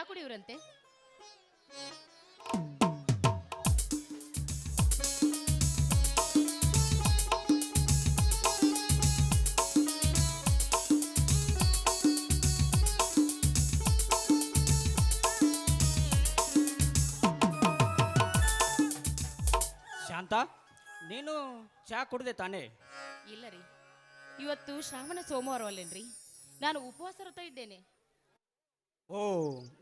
ಚಾ ಕುಡಿಯುವ್ರಂತೆ. ಶಾಂತ ನೀನು ಚಾ ಕುಡ್ದೆ ತಾನೇ? ಇಲ್ಲ ರೀ ಇವತ್ತು ಶ್ರಾವಣ ಸೋಮವಾರವಲ್ಲೇನ್ರಿ. ನಾನು ಉಪವಾಸ ಇದ್ದೇನೆ. ಓ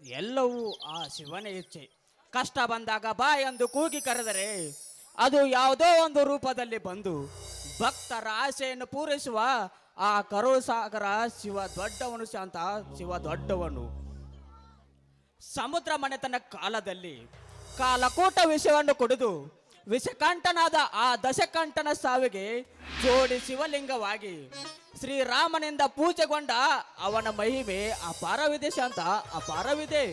ಎಲ್ಲವೂ ಆ ಶಿವನ ಇಚ್ಛೆ. ಕಷ್ಟ ಬಂದಾಗ ಬಾ ಎಂದು ಕೂಗಿ ಕರೆದರೆ, ಅದು ಯಾವುದೋ ಒಂದು ರೂಪದಲ್ಲಿ ಬಂದು ಭಕ್ತರ ಆಸೆಯನ್ನು ಪೂರೈಸುವ ಆ ಕರು ಸಾಗರ ಶಿವ ದೊಡ್ಡವನು ಶಾಂತ ಶಿವ ದೊಡ್ಡವನು. ಸಮುದ್ರ ಮನೆತನ ಕಾಲದಲ್ಲಿ ಕಾಲಕೂಟ ವಿಷಯವನ್ನು ಕುಡಿದು ವಿಷಕಂಠನಾದ ಆ ದಶಕಂಠನ ಸಾವಿಗೆ ಜೋಡಿ ಶಿವಲಿಂಗವಾಗಿ ಶ್ರೀರಾಮನಿಂದ ಪೂಜೆಗೊಂಡ ಅವನ ಮಹಿಮೆ ಅಪಾರವಿದೆ ಶಾಂತ ಅಪಾರವಿದೆ.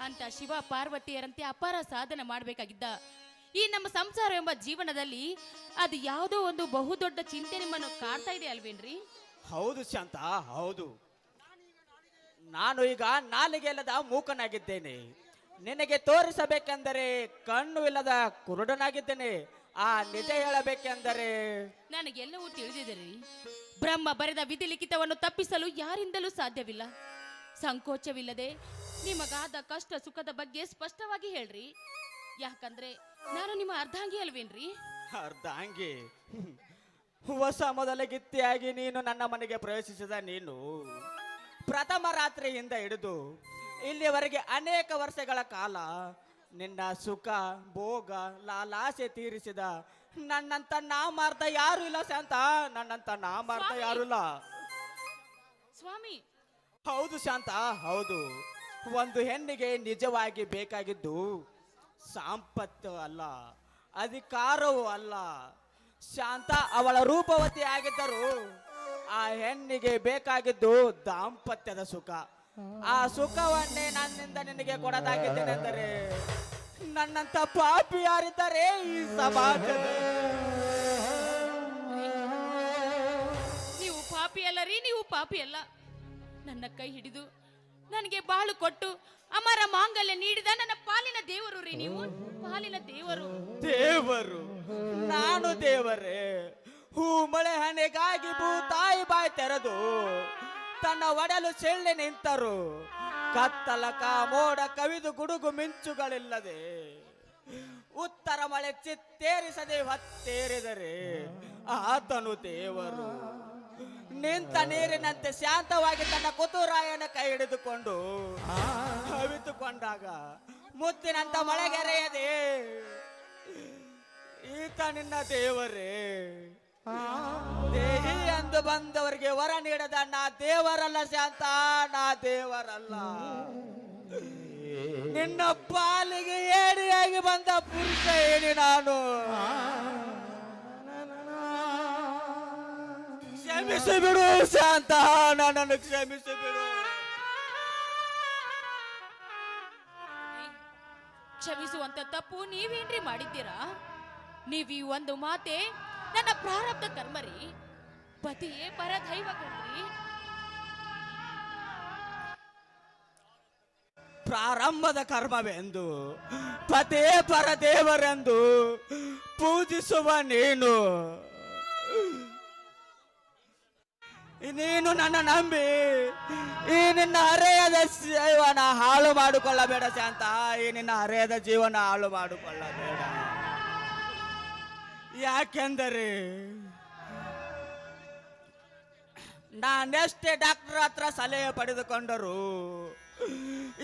ಅಂತ ಶಿವ ಪಾರ್ವತಿಯರಂತೆ ಅಪಾರ ಸಾಧನೆ ಮಾಡಬೇಕಾಗಿದ್ದ ಈ ನಮ್ಮ ಸಂಸಾರ ಎಂಬ ಜೀವನದಲ್ಲಿ ಅದು ಯಾವುದೋ ಒಂದು ಬಹುದೊಡ್ಡ ಚಿಂತೆ ನಿಮ್ಮನ್ನು ಕಾಡ್ತಾ ಇದೆ ಅಲ್ವೇನ್ರಿ? ಹೌದು ಶಾಂತ ಹೌದು. ನಾನು ಈಗ ನಾಲಿಗೆ ಇಲ್ಲದ ಮೂಕನಾಗಿದ್ದೇನೆ. ನಿನಗೆ ತೋರಿಸಬೇಕೆಂದರೆ ಕಣ್ಣು ಇಲ್ಲದ ಕುರುಡನಾಗಿದ್ದೇನೆ. ಆ ನಿಜ ಹೇಳಬೇಕೆಂದರೆ? ನನಗೆಲ್ಲವೂ ತಿಳಿದಿದೆ ಬ್ರಹ್ಮ ಬರೆದ ವಿಧಿ ಲಿಖಿತವನ್ನು ತಪ್ಪಿಸಲು ಯಾರಿಂದಲೂ ಸಾಧ್ಯವಿಲ್ಲ. ಸಂಕೋಚವಿಲ್ಲದೆ ನಿಮಗಾದ ಕಷ್ಟ ಸುಖದ ಬಗ್ಗೆ ಸ್ಪಷ್ಟವಾಗಿ ಹೇಳ್ರಿ. ಯಾಕಂದ್ರೆ ನಾನು ನಿಮ್ಮ ಅರ್ಧಾಂಗಿ ಅಲ್ವೇನ್ರಿ? ಅರ್ಧಾಂಗಿ? ಹೊಸ ಮೊದಲಗಿತ್ತಿಯಾಗಿ ನೀನು ನನ್ನ ಮನೆಗೆ ಪ್ರವೇಶಿಸಿದ ನೀನು ಪ್ರಥಮ ರಾತ್ರಿಯಿಂದ ಹಿಡಿದು ಇಲ್ಲಿವರೆಗೆ ಅನೇಕ ವರ್ಷಗಳ ಕಾಲ ನಿನ್ನ ಸುಖ ಭೋಗ ಲಾಲಾಸೆ ತೀರಿಸಿದ ನನ್ನಂತ ನಾ ಮಾರ್ದ ಯಾರು ಇಲ್ಲ ಶಾಂತ. ನನ್ನಂತ ನಾ ಮಾರ್ದ ಯಾರು ಇಲ್ಲ. ಸ್ವಾಮಿ! ಹೌದು ಶಾಂತ ಹೌದು. ಒಂದು ಹೆಣ್ಣಿಗೆ ನಿಜವಾಗಿ ಬೇಕಾಗಿದ್ದು ಸಾಂಪತ್ತು ಅಲ್ಲ ಅಧಿಕಾರವೂ ಅಲ್ಲ. ಶಾಂತ ಅವಳ ರೂಪವತಿ ಆಗಿದ್ದರು ಆ ಹೆಣ್ಣಿಗೆ ಬೇಕಾಗಿದ್ದು ದಾಂಪತ್ಯದ ಸುಖ. ಆ ಸುಖವನ್ನೇ ನನ್ನಿಂದ ನಿನಗೆ ಕೊಡದಾಗಿದ್ದೇನೆಂದರೆ ನನ್ನಂತ ಪಾಪಿ ಯಾರಿದ್ದಾರೆ ಈ ಸಮಾಜದ ನೀವು ಪಾಪಿ ಅಲ್ಲ ರೀ ನೀವು ಪಾಪಿ ಅಲ್ಲ. ನನ್ನ ಕೈ ಹಿಡಿದು ನನಗೆ ಬಾಳು ಕೊಟ್ಟು ಅಮರ ಮಾಂಗಲ್ಯ ನೀಡಿದ ನನ್ನ ಪಾಲಿನ ದೇವರು ರೀ ನೀವು. ಪಾಲಿನ ದೇವರು. ದೇವರು ನಾನು ದೇವರೇ. ಹೂ ಮಳೆ ಹಣೆಗಾಗಿ ಭೂ ತಾಯಿ ಬಾಯಿ ತೆರೆದು ತನ್ನ ಒಡಲು ಚೆಳ್ಳೆ ನಿಂತರು. ಕತ್ತಲಕ ಮೋಡ ಕವಿದು ಗುಡುಗು ಮಿಂಚುಗಳಿಲ್ಲದೆ ಉತ್ತರ ಮಳೆ ಚಿತ್ತೇರಿಸದೆ ಹೊತ್ತೇರಿದರೆ ಆತನು ದೇವರು. ನಿಂತ ನೀರಿನಂತೆ ಶಾಂತವಾಗಿ ತನ್ನ ಕುತೂರಾಯನ ಕೈ ಹಿಡಿದುಕೊಂಡು ಕವಿತುಕೊಂಡಾಗ ಮುತ್ತಿನಂತ ಮಳೆಗೆರೆಯದೆ, ಈತ ನಿನ್ನ ದೇವರೇ ದೇಹಿ ಎಂದು ಬಂದವರಿಗೆ ವರ ನೀಡದ ನಾ ದೇವರಲ್ಲ ಶಾಂತ, ನಾ ದೇವರಲ್ಲ. ನಿನ್ನ ಪಾಲಿಗೆ ಏಡಿಯಾಗಿ ಬಂದ ಪುರುಷ ಏನಿ ನಾನು? ಕ್ಷಮಿಸಿ ಬಿಡು ಶಾಂತ, ನನ್ನನ್ನು ಕ್ಷಮಿಸಿ ಬಿಡು. ಕ್ಷಮಿಸುವಂತ ತಪ್ಪು ನೀವೇನ್ರಿ ಮಾಡಿದ್ದೀರಾ? ನೀವು ಒಂದು ಮಾತೆ ನನ್ನ ಪ್ರಾರಬ್ಧ ಕರ್ಮರಿ ಪತಿಯೇ ಪರದೈವ ಪ್ರಾರಂಭದ ಕರ್ಮವೆಂದು ಪದೇ ಪರದೇವರೆಂದು ಪೂಜಿಸುವ ನೀನು. ನೀನು ನನ್ನ ನಂಬಿ, ಈ ನಿನ್ನ ಹರೆಯದ ಜೀವನ ಹಾಳು ಮಾಡಿಕೊಳ್ಳಬೇಡ ಶಾಂತ. ಈ ನಿನ್ನ ಹರೆಯದ ಜೀವನ ಹಾಳು ಮಾಡಿಕೊಳ್ಳಬೇಡ. ಯಾಕೆಂದರೆ ನಾನೆಷ್ಟೇ ಡಾಕ್ಟರ್ ಹತ್ರ ಸಲಹೆ ಪಡೆದುಕೊಂಡರು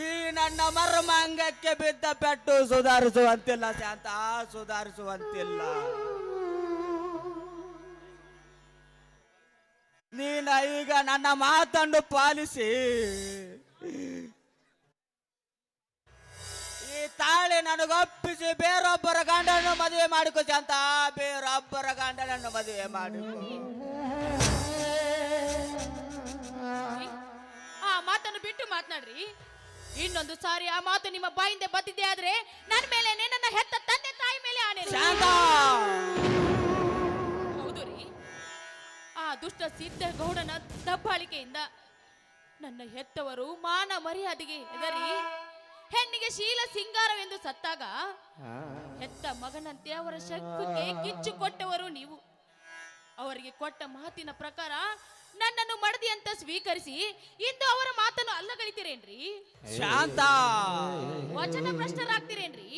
ಈ ನನ್ನ ಮರ್ಮಾಂಗಕ್ಕೆ ಬಿದ್ದ ಪೆಟ್ಟು ಸುಧಾರಿಸುವಂತಿಲ್ಲ ಶಾಂತ ಸುಧಾರಿಸುವಂತಿಲ್ಲ. ನೀನ ಈಗ ನನ್ನ ಮಾತನ್ನು ಪಾಲಿಸಿ ತಾಳಿ ನನಗೊಪ್ಪಿಸಿ ಬೇರೊಬ್ಬರ ಗಂಡನ್ನು ಮದುವೆ ಮಾಡಿಕೊ ಅಂತ ಬೇರೊಬ್ಬರ ಗಂಡನನ್ನು ಮದುವೆ ಮಾಡಿಕೊ. ಆ ಮಾತನ್ನು ಬಿಟ್ಟು ಮಾತನಾಡ್ರಿ. ಇನ್ನೊಂದು ಸಾರಿ ಆ ಮಾತು ನಿಮ್ಮ ಬಾಯಿಂದ ಬದ್ದಿದೆ ಆದ್ರೆ ನನ್ನ ಮೇಲೆ ನನ್ನ ಹೆತ್ತ ತಂದೆ ತಾಯಿ ಮೇಲೆ ಆನೆ. ಶಾಂತ! ಹೌದು ರೀ. ಆ ದುಷ್ಟ ಸಿದ್ಧ ಗೌಡನ ದಬ್ಬಾಳಿಕೆಯಿಂದ ನನ್ನ ಹೆತ್ತವರು ಮಾನ ಮರ್ಯಾದೆಗೆ ಹೆದರಿ ಹೆಣ್ಣಿಗೆ ಶೀಲ ಸಿಂಗಾರವೆಂದು ಸತ್ತಾಗ ಹೆತ್ತ ಮಗನಂತೆ ಅವರ ಶಕ್ತಿಗೆ ಕಿಚ್ಚು ಕೊಟ್ಟವರು ನೀವು. ಅವರಿಗೆ ಕೊಟ್ಟ ಮಾತಿನ ಪ್ರಕಾರ ನನ್ನನ್ನು ಮಡದಿ ಅಂತ ಸ್ವೀಕರಿಸಿ ಇಂದು ಅವರ ಮಾತನ್ನು ಅಲ್ಲಗಳಿತೀರೇನ್ರಿ? ಶಾಂತ. ವಚನ ಭ್ರಷ್ಟರಾಗ್ತೀರೇನ್ರಿ?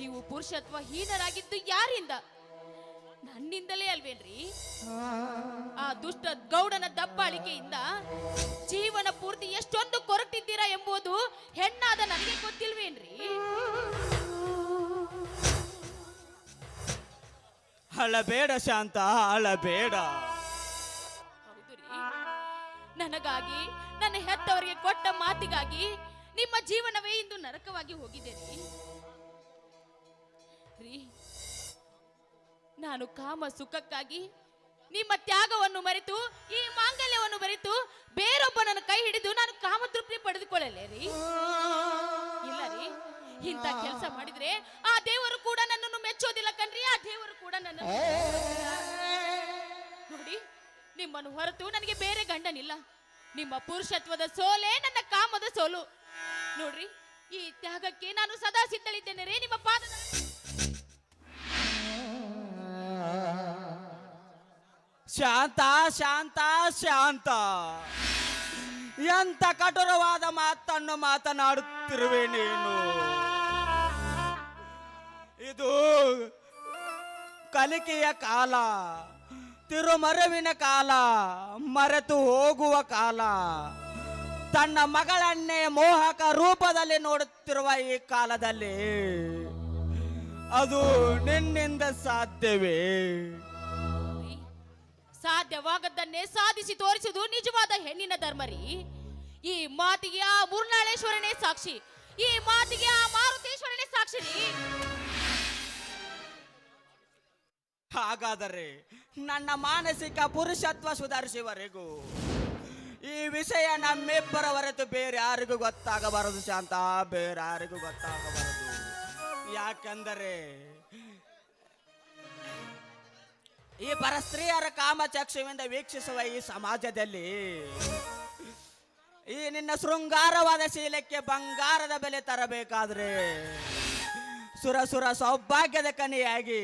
ನೀವು ಪುರುಷತ್ವ ಹೀನರಾಗಿದ್ದು ಯಾರಿಂದ? ನನ್ನಿಂದಲೇ ಅಲ್ವೇನ್ರಿ? ಆ ದುಷ್ಟ ಗೌಡನ ದಬ್ಬಾಳಿಕೆಯಿಂದ ಜೀವನ ಪೂರ್ತಿ ಎಷ್ಟೊಂದು ಕೊರಟಿದ್ದೀರಾ ಎಂಬುದು ಹೆಣ್ಣಾದ ನನಗೆ ಗೊತ್ತಿಲ್ವೇನ್ರಿ? ಅಳಬೇಡ ಶಾಂತ ಅಳಬೇಡ. ನನಗಾಗಿ ನನ್ನ ಹೆತ್ತವರಿಗೆ ಕೊಟ್ಟ ಮಾತಿಗಾಗಿ ನಿಮ್ಮ ಜೀವನವೇ ಇಂದು ನರಕವಾಗಿ ಹೋಗಿದೆ ರೀ ನಾನು ಕಾಮ ಸುಖಕ್ಕಾಗಿ ನಿಮ್ಮ ತ್ಯಾಗವನ್ನು ಮರೆತು, ಈ ಮಾಂಗಲ್ಯವನ್ನು ಮರೆತು ಬೇರೊಬ್ಬನನ್ನು ಕೈ ಹಿಡಿದು ನಾನು ಕಾಮತೃಪ್ತಿ ಪಡೆದುಕೊಳ್ಳಲೇ ರೀ ಇಲ್ಲ ರೀ. ಇಂಥ ಕೆಲಸ ಮಾಡಿದ್ರೆ ಆ ದೇವರು ಕೂಡ ನನ್ನನ್ನು ಮೆಚ್ಚೋದಿಲ್ಲ ಕಣ್ರಿ. ಆ ದೇವರು ಕೂಡ ನನ್ನ ನೋಡಿ, ನಿಮ್ಮನ್ನು ಹೊರತು ನನಗೆ ಬೇರೆ ಗಂಡನಿಲ್ಲ. ನಿಮ್ಮ ಪುರುಷತ್ವದ ಸೋಲೆ ನನ್ನ ಕಾಮದ ಸೋಲು. ನೋಡ್ರಿ, ಈ ತ್ಯಾಗಕ್ಕೆ ನಾನು ಸದಾ ಸಿದ್ಧಳಿದ್ದೇನೆ ರೀ. ನಿಮ್ಮ ಪಾದದ ಶಾಂತ ಶಾಂತ ಶಾಂತ. ಎಂತ ಕಠೋರವಾದ ಮಾತನ್ನು ಮಾತನಾಡುತ್ತಿರುವೆ ನೀನು? ಇದು ಕಲಿಕೆಯ ಕಾಲ, ತಿರುಮರವಿನ ಕಾಲ, ಮರೆತು ಹೋಗುವ ಕಾಲ. ತನ್ನ ಮಗಳನ್ನೇ ಮೋಹಕ ರೂಪದಲ್ಲಿ ನೋಡುತ್ತಿರುವ ಈ ಕಾಲದಲ್ಲಿ ಅದು ನಿನ್ನಿಂದ ಸಾಧ್ಯವೇ? ಸಾಧ್ಯವಾಗದ್ದನ್ನೇ ಸಾಧಿಸಿ ತೋರಿಸುವುದು ನಿಜವಾದ ಹೆಣ್ಣಿನ ಧರ್ಮರಿ. ಈ ಮಾತಿಗೆ ಆ ಮುರ್ನಾಳೇಶ್ವರನೇ ಸಾಕ್ಷಿ. ಈ ಮಾತಿಗೆ ಆ ಮಾರುತೇಶ್ವರನೇ ಸಾಕ್ಷಿ ಹಾಗಾದರೆ ನನ್ನ ಮಾನಸಿಕ ಪುರುಷತ್ವ ಸುಧಾರಿಸುವವರೆಗೂ ಈ ವಿಷಯ ನಮ್ಮಿಬ್ಬರ ಹೊರತು ಬೇರೆ ಯಾರಿಗೂ ಗೊತ್ತಾಗಬಾರದು ಶಾಂತ, ಬೇರೆ ಯಾರಿಗೂ ಗೊತ್ತಾಗಬಾರದು. ಯಾಕೆಂದರೆ ಈ ಪರಸ್ತ್ರೀಯರ ಕಾಮಚಕ್ಷುವಿಂದ ವೀಕ್ಷಿಸುವ ಈ ಸಮಾಜದಲ್ಲಿ ಈ ನಿನ್ನ ಶೃಂಗಾರವಾದ ಶೀಲಕ್ಕೆ ಬಂಗಾರದ ಬೆಲೆ ತರಬೇಕಾದ್ರೆ ಸುರಸುರ ಸುರ ಸೌಭಾಗ್ಯದ ಕನಿಯಾಗಿ,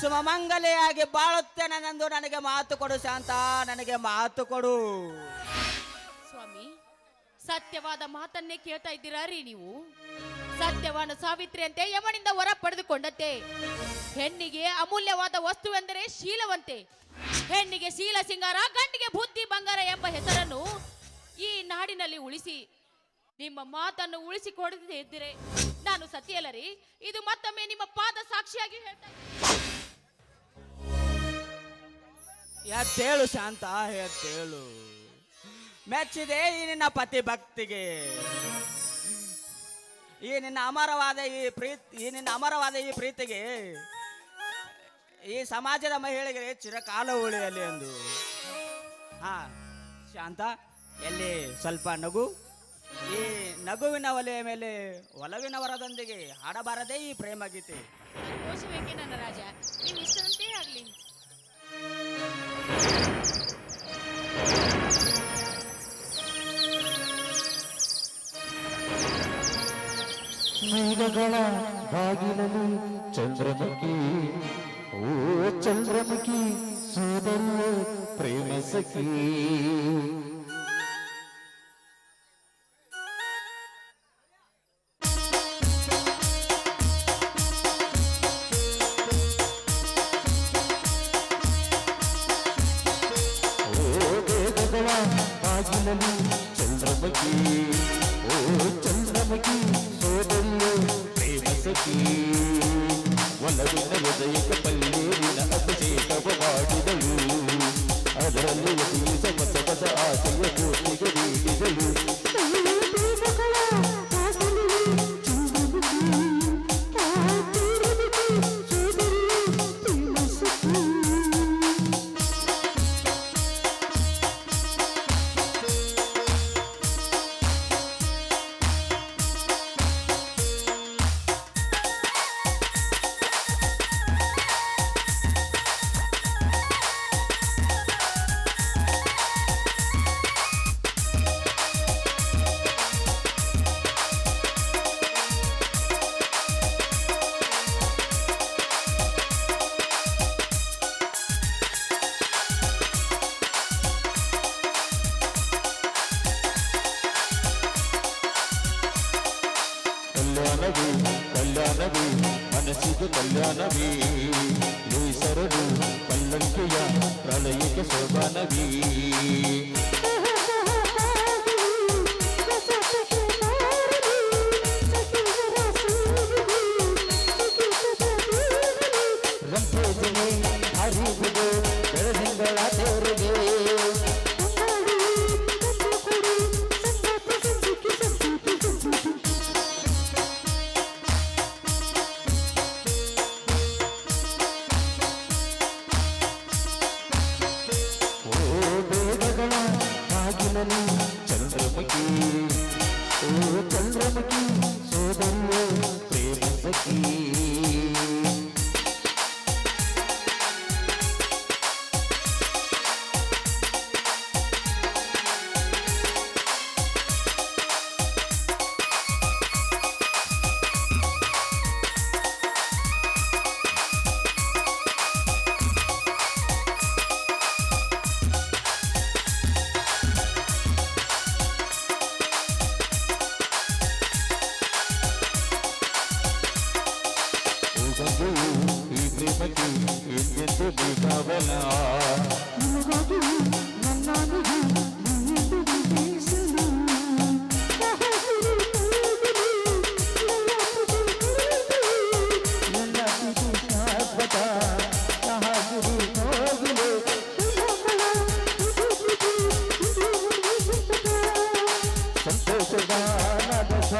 ಸುಮಮಂಗಲೆಯಾಗಿ ಬಾಳುತ್ತೇನೆಂದು ನನಗೆ ಮಾತು ಕೊಡು ಶಾಂತ, ನನಗೆ ಮಾತು ಕೊಡು. ಸ್ವಾಮಿ, ಸತ್ಯವಾದ ಮಾತನ್ನೇ ಕೇಳ್ತಾ ಇದ್ದೀರಾ ರೀ ನೀವು? ಸತ್ಯವಾದ ಸಾವಿತ್ರಿ ಅಂತೆ ಯಮನಿಂದ ಹೊರ ಪಡೆದುಕೊಂಡಂತೆ. ಹೆಣ್ಣಿಗೆ ಅಮೂಲ್ಯವಾದ ವಸ್ತುವೆಂದರೆ ಶೀಲವಂತೆ. ಹೆಣ್ಣಿಗೆ ಶೀಲ ಸಿಂಗಾರ, ಗಂಡಿಗೆ ಬುದ್ಧಿ ಬಂಗಾರ ಎಂಬ ಹೆಸರನ್ನು ಈ ನಾಡಿನಲ್ಲಿ ಉಳಿಸಿ. ನಿಮ್ಮ ಮಾತನ್ನು ಉಳಿಸಿಕೊಡದೇ ಇದ್ದರೆ. ನಾನು ಸತಿಯಲ್ಲರಿ. ಇದು ಮತ್ತೊಮ್ಮೆ ನಿಮ್ಮ ಪಾದ ಸಾಕ್ಷಿಯಾಗಿ ಹೇಳ್ತಾ ಇದ್ದೀನಿ. ಎದ್ದೇಳು ಶಾಂತ, ಎದ್ದೇಳು. ಮೆಚ್ಚಿದೆ ಈ ನಿನ್ನ ಪತಿ ಭಕ್ತಿಗೆ. ಈ ನಿನ್ನ ಅಮರವಾದ ಈ ಪ್ರೀತಿ, ಈ ನಿನ್ನ ಅಮರವಾದ ಈ ಪ್ರೀತಿಗೆ ಈ ಸಮಾಜದ ಮಹಿಳೆಗೆ ಚಿರಕಾಲ ಉಳಿಯಲಿ ಎಂದು. ಹಾ, ಶಾಂತ, ಎಲ್ಲಿ ಸ್ವಲ್ಪ ನಗು. ಈ ನಗುವಿನ ಒಲೆಯ ಮೇಲೆ ಒಲವಿನ ವರದೊಂದಿಗೆ ಹಾಡಬಾರದೇ ಈ ಪ್ರೇಮ ಗೀತೆ. ನನ್ನ ರಾಜ ಮೇಘಗಳ ಬಾಗಿಲಲ್ಲಿ ಚಂದ್ರಮುಖಿ ಓ ಚಂದ್ರಮುಖಿ ಸೋದರ ಪ್ರೇಮ ಕಲ್ಯಾಣವೇ ಮನಸ್ಸಿಗೆ ಕಲ್ಯಾಣವೇ ಲೇಸರದು ಕಲ್ಲಂಕೆಯ ಪ್ರಳಯಕ್ಕೆ ಶೋಭಾನವೇ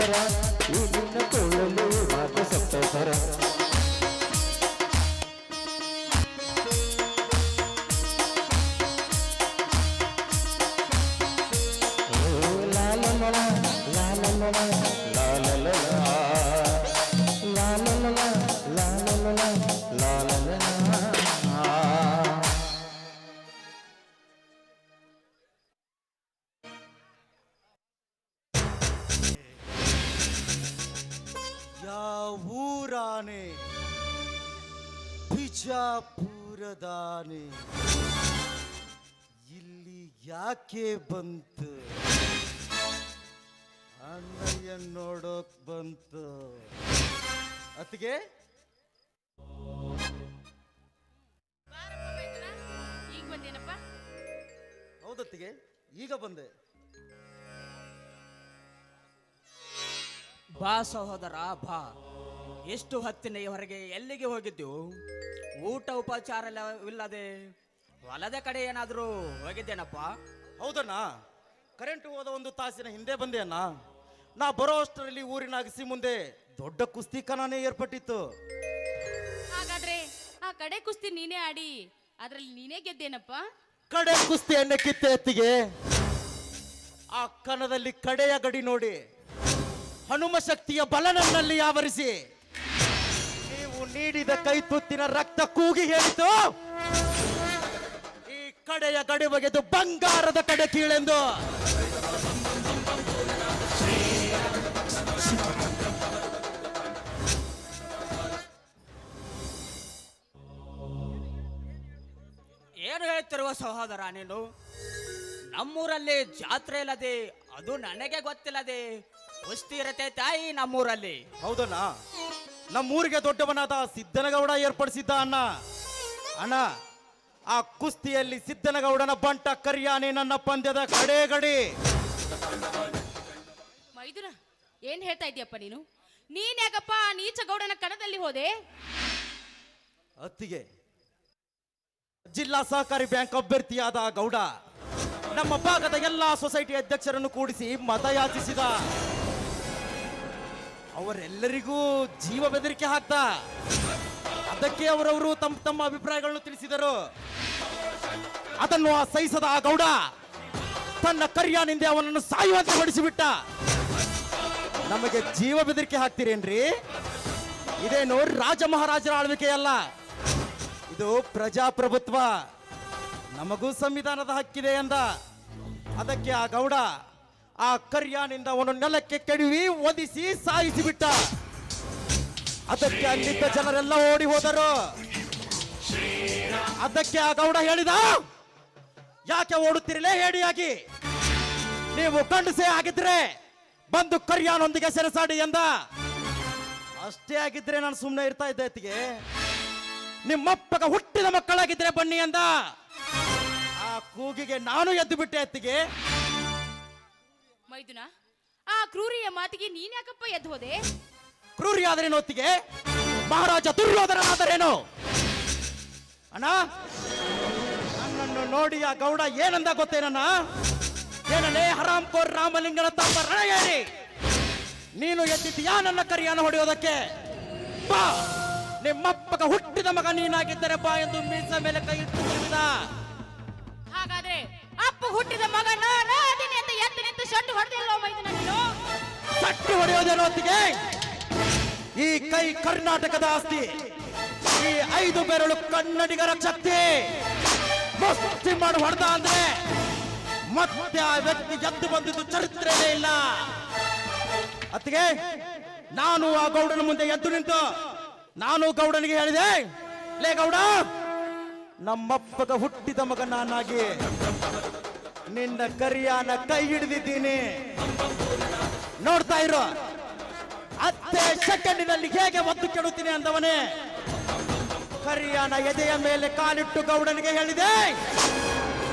ಸ್ವರ ಈ ನಿನ್ನ ಯಾಕೆ ಬಂತು? ಅಣ್ಣಯ್ಯ ನೋಡೋಕ್ ಬಂತು. ಅತ್ತಿಗೆ? ಈಗ ಹೌದತ್ತಿಗೆ? ಈಗ ಬಂದೆ. ಬಾ ಸಹೋದರ, ಬಾ. ಎಷ್ಟು ಹತ್ತಿನ ಹೊರಗೆ ಎಲ್ಲಿಗೆ ಹೋಗಿದ್ದು? ಊಟ ಉಪಚಾರ ಇಲ್ಲದೆ ಹೊಲದ ಕಡೆ ಏನಾದರೂ ಹೋಗಿದ್ದೇನಪ್ಪ? ಹೌದಣ್ಣ? ಕರೆಂಟ್ ಹೋದ ಒಂದು ತಾಸಿನ ಹಿಂದೆ ಬಂದೆ ಅಣ್ಣ ನಾ ಬರೋ ಅಷ್ಟರಲ್ಲಿ ಊರಿನ ಅಗಸಿ ಮುಂದೆ ದೊಡ್ಡ ಕುಸ್ತಿ ಕಣನೇ ಏರ್ಪಟ್ಟಿತ್ತು. ಹಾಗಾದ್ರೆ ಆ ಕಡೆ ಕುಸ್ತಿ ನೀನೇ ಆಡಿ ಅದ್ರಲ್ಲಿ ನೀನೇ ಗೆದ್ದೇನಪ್ಪ? ಕಡೆ ಕುಸ್ತಿಯನ್ನ ಕಿತ್ತೆ ಎತ್ತಿಗೆ. ಆ ಕಣದಲ್ಲಿ ಕಡೆಯ ಗಡಿ ನೋಡಿ. ಹನುಮ ಶಕ್ತಿಯ ಬಲ ನನ್ನಲ್ಲಿ ಆವರಿಸಿ. ನೀವು ನೀಡಿದ ಕೈ ತುತ್ತಿನ ರಕ್ತ ಕೂಗಿ ಹೇಳಿತು. ಕಡೆಯ ಗಡಿ ಬಗೆದು ಬಂಗಾರದ ಕಡೆ ಕೀಳೆಂದು. ಏನು ಹೇಳ್ತಿರುವ ಸಹೋದರ ನೀನು? ನಮ್ಮೂರಲ್ಲಿ ಜಾತ್ರೆ ಇಲ್ಲದೆ ಅದು ನನಗೆ ಗೊತ್ತಿಲ್ಲದೆ ಕುಸ್ತಿ ಇರತ್ತೆ ತಾಯಿ ನಮ್ಮೂರಲ್ಲಿ. ಹೌದಣ್ಣ. ನಮ್ಮೂರಿಗೆ ದೊಡ್ಡವನಾದ ಸಿದ್ದನಗೌಡ ಏರ್ಪಡಿಸಿದ್ದ ಅಣ್ಣ. ಅಣ್ಣ ಆ ಕುಸ್ತಿಯಲ್ಲಿ ಸಿದ್ದನಗೌಡನ ಬಂಟ ಕರಿಯಾನೆ ನನ್ನ ಪಂದ್ಯದ ಕಡೆಗಡಿ. ಮೈದುನ ಏನ್ ಹೇಳ್ತಾ ಇದೀಯಪ್ಪ ನೀನು? ನೀನ್ ಯಾಕಪ್ಪ ಆ ನೀಚ ಗೌಡನ ಕಣದಲ್ಲಿ ಹೋದೆ? ಅತ್ತಿಗೆ ಜಿಲ್ಲಾ ಸಹಕಾರಿ ಬ್ಯಾಂಕ್ ಅಭ್ಯರ್ಥಿಯಾದ ಗೌಡ ನಮ್ಮ ಭಾಗದ ಎಲ್ಲಾ ಸೊಸೈಟಿ ಅಧ್ಯಕ್ಷರನ್ನು ಕೂಡಿಸಿ ಮತ ಯಾಚಿಸಿದ. ಅವರೆಲ್ಲರಿಗೂ ಜೀವ ಬೆದರಿಕೆ ಹಾಕ್ತ ಅದಕ್ಕೆ ಅವರವರು ತಮ್ಮ ತಮ್ಮ ಅಭಿಪ್ರಾಯಗಳನ್ನು ತಿಳಿಸಿದರು. ಅದನ್ನು ಸಹಿಸದ ಆ ಗೌಡ ತನ್ನ ಕರ್ಯಾನಿಂದ ಅವನನ್ನು ಸಾಯುವಂತೆ ಹೊಡಿಸಿಬಿಟ್ಟ ನಮಗೆ ಜೀವ ಬೆದರಿಕೆ ಹಾಕ್ತಿರೇನ್ರಿ? ಇದೇನು ರಾಜ ಮಹಾರಾಜರ ಆಳ್ವಿಕೆ ಅಲ್ಲ ಇದು ಪ್ರಜಾಪ್ರಭುತ್ವ. ನಮಗೂ ಸಂವಿಧಾನದ ಹಕ್ಕಿದೆ ಎಂದ. ಅದಕ್ಕೆ ಆ ಗೌಡ ಆ ಕರ್ಯಾನಿಂದ ಅವನು ನೆಲಕ್ಕೆ ಕೆಡವಿ ಒದಿಸಿ ಸಾಯಿಸಿಬಿಟ್ಟ. ಅದಕ್ಕೆ ಅಲ್ಲಿದ್ದ ಜನರೆಲ್ಲ ಓಡಿ ಹೋದರು. ಅದಕ್ಕೆ ಆ ಗೌಡ ಹೇಳಿದ, ಯಾಕೆ ಓಡುತ್ತಿರಲೇ ಹೇಡಿಯಾಗಿ? ನೀವು ಗಂಡಸೇ ಆಗಿದ್ರೆ ಬಂದು ಕರ್ಯಾನೊಂದಿಗೆ ಸೆರೆಸಾಡಿ ಎಂದ. ಅಷ್ಟೇ ಆಗಿದ್ರೆ ನಾನು ಸುಮ್ಮನೆ ಇರ್ತಾ ಇದ್ದೆ ಅತ್ತಿಗೆ. ನಿಮ್ಮಪ್ಪಗ ಹುಟ್ಟಿದ ಮಕ್ಕಳಾಗಿದ್ರೆ ಬನ್ನಿ ಅಂದ ಆ ಕೂಗಿಗೆ ನಾನು ಎದ್ದು ಬಿಟ್ಟೆ ಅತ್ತಿಗೆ. ಮೈದುನ, ಆ ಕ್ರೂರಿಯ ಮಾತಿಗೆ ನೀನ್ಯಾಕಪ್ಪ ಎದ್ದು ಹೋದೆ? ಕ್ರೂರಿ ಆದರೇನು ಹೊತ್ತಿಗೆ ಮಹಾರಾಜ ದುರ್ಯೋಧನನಾದರೇನು? ಅಣ್ಣ ನನ್ನನ್ನು ನೋಡಿ ಆ ಗೌಡ ಏನಂದ ಗೊತ್ತೇನಣ್ಣ ಏನಲ್ಲೇ ಹರಾಮ್ ಕೋರ್ ರಾಮಲಿಂಗನ ತಮ್ಮ ರಣಯೇರಿ? ನೀನು ಎದ್ದಿದ್ದೀಯಾ ನನ್ನ ಕರಿಯನ್ನು ಹೊಡೆಯೋದಕ್ಕೆ? ಬಾ ನಿಮ್ಮಪ್ಪಗ ಹುಟ್ಟಿದ ಮಗ ನೀನಾಗಿದ್ದರೆ ಬಾ ಎಂದು ಮೀಸ ಮೇಲೆ ಕೈ ಇಟ್ಟು. ಹಾಗಾದ್ರೆ ಅಪ್ಪ ಹುಟ್ಟಿದ ಮಗ ನಾನು ಅಂತ ಎದ್ದು ನಿಂತು ಶಟ್ಟು ಹೊಡೆದಿಲ್ಲ ಮೈದುನ ನೀನು? ತಟ್ಟಿ ಹೊಡೆಯೋದೇನೋ ಹೊತ್ತಿಗೆ ಈ ಕೈ ಕರ್ನಾಟಕದ ಆಸ್ತಿ. ಈ ಐದು ಬೆರಳು ಕನ್ನಡಿಗರ ಶಕ್ತಿ. ಮಸ್ತಿ ಮಾಡಿ ಹೊಡೆದ ಅಂದ್ರೆ ಮತ್ತೆ ಆ ವ್ಯಕ್ತಿ ಎದ್ದು ಬಂದಿದ್ದು ಚರಿತ್ರೆನೇ ಇಲ್ಲ. ಅತ್ತಿಗೆ, ನಾನು ಆ ಗೌಡನ ಮುಂದೆ ಎದ್ದು ನಿಂತು ನಾನು ಗೌಡನಿಗೆ ಹೇಳಿದೆ, ಲೇ ಗೌಡ, ನಮ್ಮಪ್ಪಗ ಹುಟ್ಟಿದ ಮಗ ನಾನಾಗಿ. ನಿನ್ನ ಕರಿಯಾನ ಕೈ ಹಿಡಿದಿದ್ದೀನಿ. ನೋಡ್ತಾ ಇರೋ. ಅತ್ತೆ ಸೆಕೆಂಡಿನಲ್ಲಿ ಹೇಗೆ ಒತ್ತು ಕೆಡುತ್ತೀನಿ ಅಂದವನೇ? ಕರಿಯಾನ ಎದೆಯ ಮೇಲೆ ಕಾಲಿಟ್ಟು ಗೌಡನಿಗೆ ಹೇಳಿದೆ.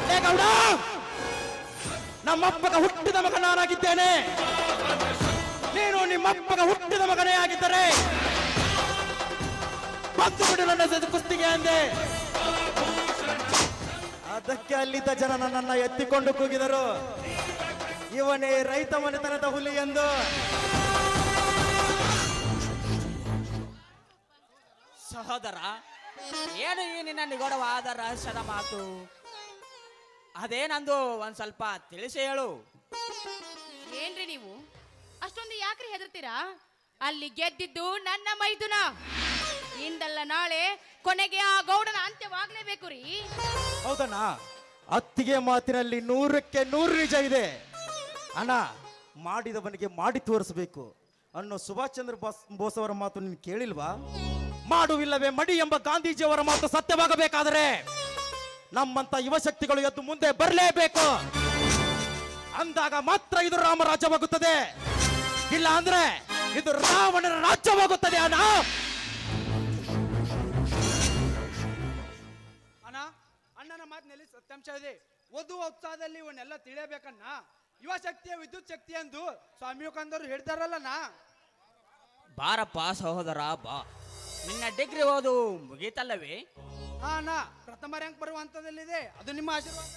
"ಲೇ ಗೌಡ! ನಮ್ಮಪ್ಪಗ ಹುಟ್ಟಿದ ಮಗ ನಾನಾಗಿದ್ದೇನೆ. ನೀನು ನಿಮ್ಮಪ್ಪಗ ಹುಟ್ಟಿದ ಮಗನೇ ಆಗಿದ್ದರೆ. ಬಂದು ಬಿಡು ನನ್ನ ಕುಸ್ತಿಗೆ ಅಂದೆ. ಅದಕ್ಕೆ ಅಲ್ಲಿದ್ದ ಜನ ನನ್ನನ್ನ ಎತ್ತಿಕೊಂಡು ಕೂಗಿದರು. ಇವನೇ ರೈತ ಮನೆತನದ ಹುಲಿ ಎಂದು. ಸಹೋದರ ಏನು ಈ ನಿನ್ನ ನಿಗೂಢವಾದ ರಹಸ್ಯದ ಮಾತು? ಅದೇನಂದು ಒಂದ್ ಸ್ವಲ್ಪ ತಿಳಿಸಿ ಹೇಳು. ಏನ್ರಿ ನೀವು? ಅಷ್ಟೊಂದು ಯಾಕ್ರಿ ಹೆದರ್ತೀರಾ? ಅಲ್ಲಿ ಗೆದ್ದಿದ್ದು ನನ್ನ ಮೈದುನ. ಇಂದಲ್ಲ ನಾಳೆ ಕೊನೆಗೆ ಆ ಗೌಡನ ಅಂತ್ಯವಾಗ್ಲೇಬೇಕು ರೀ ಹೌದಣ್ಣ ಅತ್ತಿಗೆ ಮಾತಿನಲ್ಲಿ ನೂರಕ್ಕೆ ನೂರು ನಿಜ ಇದೆ. ಅಣ್ಣ ಮಾಡಿದವನಿಗೆ ಮಾಡಿ ತೋರಿಸಬೇಕು ಅನ್ನೋ ಸುಭಾಷ್ ಚಂದ್ರ ಬೋಸ್ ಬೋಸ್ ಅವರ ಮಾತು ನೀನು ಕೇಳಿಲ್ವಾ? ಮಾಡುವಿಲ್ಲವೇ ಮಡಿ ಎಂಬ ಗಾಂಧೀಜಿಯವರ ಮಾತು ಸತ್ಯವಾಗಬೇಕಾದರೆ ನಮ್ಮಂತ ಯುವಶಕ್ತಿಗಳು ಎದ್ದು ಮುಂದೆ ಬರಲೇಬೇಕು. ಅಂದಾಗ ಮಾತ್ರ ಇದು ರಾಮರಾಜ್ಯವಾಗುತ್ತದೆ. ಇಲ್ಲ ಅಂದ್ರೆ ಇದು ರಾವಣನ ರಾಜ್ಯವಾಗುತ್ತದೆ ಅಣ್ಣ. ಅಣ್ಣ ಅಣ್ಣನ ಮಾತಿನಲ್ಲಿ ಸತ್ಯಾಂಶ ಇದೆ ಓದುವ ಉತ್ಸಾಹದಲ್ಲಿ ಇವನ್ನೆಲ್ಲ ತಿಳಿಯಬೇಕಣ್ಣ. ಯುವ ಶಕ್ತಿಯ ವಿದ್ಯುತ್ ಶಕ್ತಿ ಎಂದು ಸ್ವಾಮಿ ವಿವೇಕಾನಂದರು ಹೇಳ್ತಾರಲ್ಲಣ್ಣ. ಬಾರಪ್ಪ ಸಹೋದರ ಬಾ. ನಿನ್ನ ಡಿಗ್ರಿ ಓದು ಮುಗೀತಲ್ಲವೇ? ಹಾ ನಾ ಪ್ರಥಮ ರ್ಯಾಂಕ್ ಬರುವಂತದಲ್ಲಿದೆ ಅದು ನಿಮ್ಮ ಆಶೀರ್ವಾದ.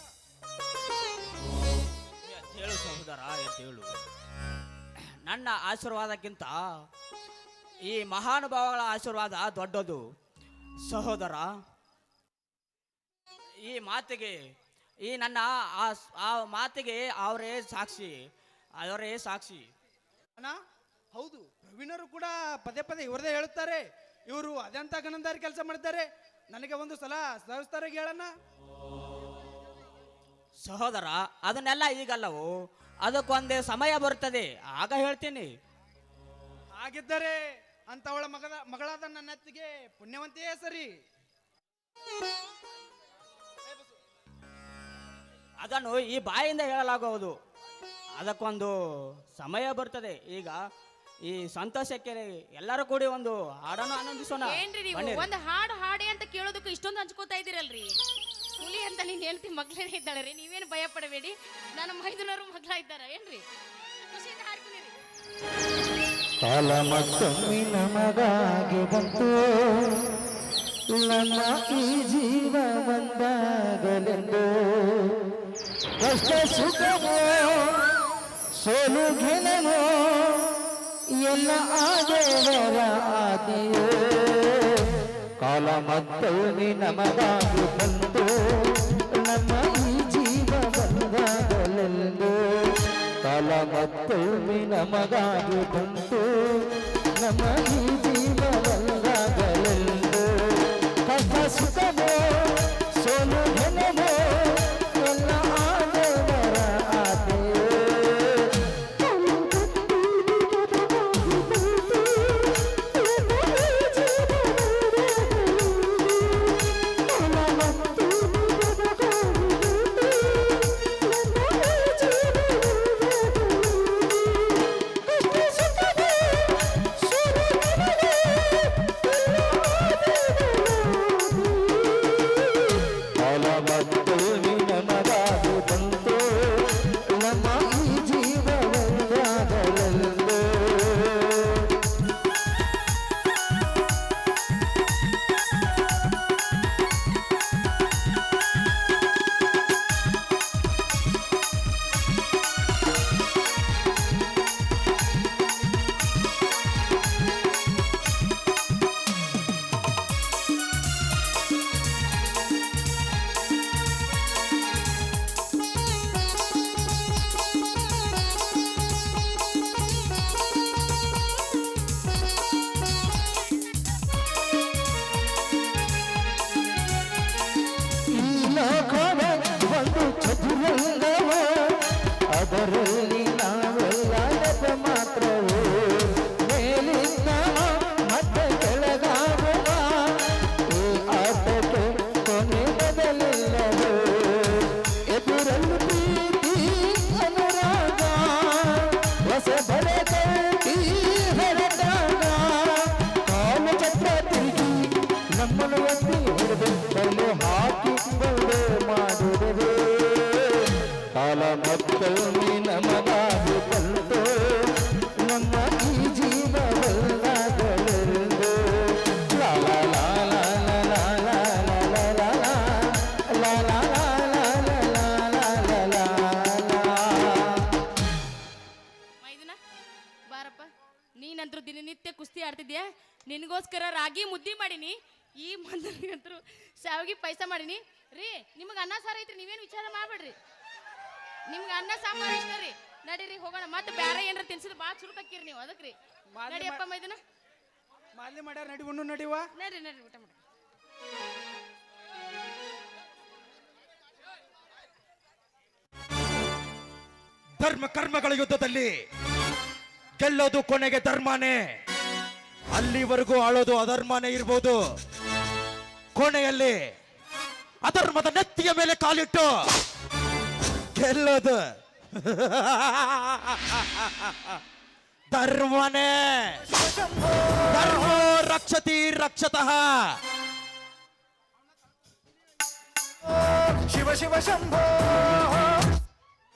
ಹೇಳು ಸಹೋದರ ಹೇಳು. ನನ್ನ ಆಶೀರ್ವಾದಕ್ಕಿಂತ ಈ ಮಹಾನುಭಾವಗಳ ಆಶೀರ್ವಾದ ದೊಡ್ಡದು. ಸಹೋದರ ಈ ಮಾತಿಗೆ ಈ ನನ್ನ ಆ ಆ ಮಾತಿಗೆ ಅವರೇ ಸಾಕ್ಷಿ ಅವರೇ ಸಾಕ್ಷಿ. ಅಣ್ಣ ಹೌದು ಪ್ರವೀಣರು ಕೂಡ ಪದೇ ಪದೇ ಇವರದೇ ಹೇಳುತ್ತಾರೆ. ಇವರು ಅದೆಂತ ಗಣಂದಾರಿ ಕೆಲಸ ಮಾಡ್ತಾರೆ ನನಗೆ ಒಂದು ಸಲ ಸವಿಸ್ತಾರಾಗಿ ಹೇಳಣ್ಣ ಸಹೋದರ ಅದನ್ನೆಲ್ಲ ಈಗಲ್ಲವು. ಅದಕ್ಕೊಂದೇ ಸಮಯ ಬರುತ್ತದೆ. ಆಗ ಹೇಳ್ತೀನಿ. ಹಾಗಿದ್ದರೆ ಅಂತವಳ ಮಗದ ಮಗಳಾದ ನನ್ನ ಅತ್ತಿಗೆ ಪುಣ್ಯವಂತೆಯೇ ಸರಿ. ಅದನ್ನು ಈ ಬಾಯಿಂದ ಹೇಳಲಾಗುವುದು. ಅದಕ್ಕೊಂದು ಸಮಯ ಬರ್ತದೆ. ಈಗ ಈ ಸಂತೋಷಕ್ಕೆ ಎಲ್ಲರೂ ಕೂಡಿ ಒಂದು ಹಾಡನ್ನು ಆನಂದಿಸೋಣ. ಏನ್ರಿ ನೀವು? ಬನ್ನಿರಿ. ಒಂದು ಹಾಡು ಹಾಡಿ ಅಂತ ಕೇಳೋದಕ್ಕೆ ಇಷ್ಟೊಂದು ಹಂಚ್ಕೋತಾ ಇದ್ದೀರಲ್ರಿ? ಹುಲಿ ಅಂತ ನೀನ್ ಹೇಳ್ತಿ ಮಗ್ಳೇ ಇದ್ದಾಳೆ ರೀ. ನೀವೇನು ಭಯ ಪಡಬೇಡಿ. ನನ್ನ ಮೈದುನರು ಮಗ್ಳ ಇದ್ದಾರ. ಏನ್ರಿ? ಖುಷಿಯಿಂದ ಹಾಡ್ಕೊಂಡಿರಿ ಕಾಲ ಮತ್ತೊಮ್ಮೆ ನಮಗಾಗಿ ಬಂತು. ನನ್ನ ಈ ಜೀವ ಬಂದಾಗಲೆಂದು. ಕಷ್ಟ ಸುಖವೋ ಸೋಲು ಗೆಲವೋ ಎಲ್ಲ ಆದೇವರ ಆದಿಯೋ. ಕಾಲ ಮತ್ತು ನಮಗಾಗಿ ಬಂತು ನಮ್ಮ ಈ ಜೀವ ಬಂದಾಗಲೆಂದು ಕಾಲ ಮತ್ತು ನಮಗಾಗಿ ಬಂತು ನಮ್ಮ ಈ ಜೀವ ಬಂದಾಗಲೆಂದು ಕಷ್ಟ ಸುಖವೋ, ಸೋಲು ಗೆಲವೋ ನಡೀರಿ ಹೋಗೋಣ. ಮತ್ತೆ ಬೇರೆ ಏನಾರ ತಿನ್ಸಿದ್ರೆ ಬಾ ಚುರುಕ್ ಹಾಕಿರಿ ನೀವು ಅದಕ್ಕೆ ರೀ ಮಾದ್ಲಿ ನಡಿಯಪ್ಪ ಮೈದನ ಮಾಲಿ ಮಾಡ್ಯಾರ ನಡಿ ಉಣ್ಣು ನಡಿವ. ನಡಿ ನಡಿ ಊಟ ಮಾಡಿ. ಧರ್ಮ ಕರ್ಮಗಳ ಯುದ್ಧದಲ್ಲಿ ಗೆಲ್ಲೋದು ಕೊನೆಗೆ ಧರ್ಮನೇ. ಅಲ್ಲಿವರೆಗೂ ಆಳೋದು ಅಧರ್ಮನೇ ಇರ್ಬೋದು. ಕೊನೆಯಲ್ಲಿ ಅಧರ್ಮದ ನೆತ್ತಿಯ ಮೇಲೆ ಕಾಲಿಟ್ಟು ಗೆಲ್ಲೋದು. ಧರ್ಮನೇ. ಧರ್ಮೋ ರಕ್ಷತಿ ರಕ್ಷತಃ. ಶಿವ ಶಿವ ಶಂಭೋ.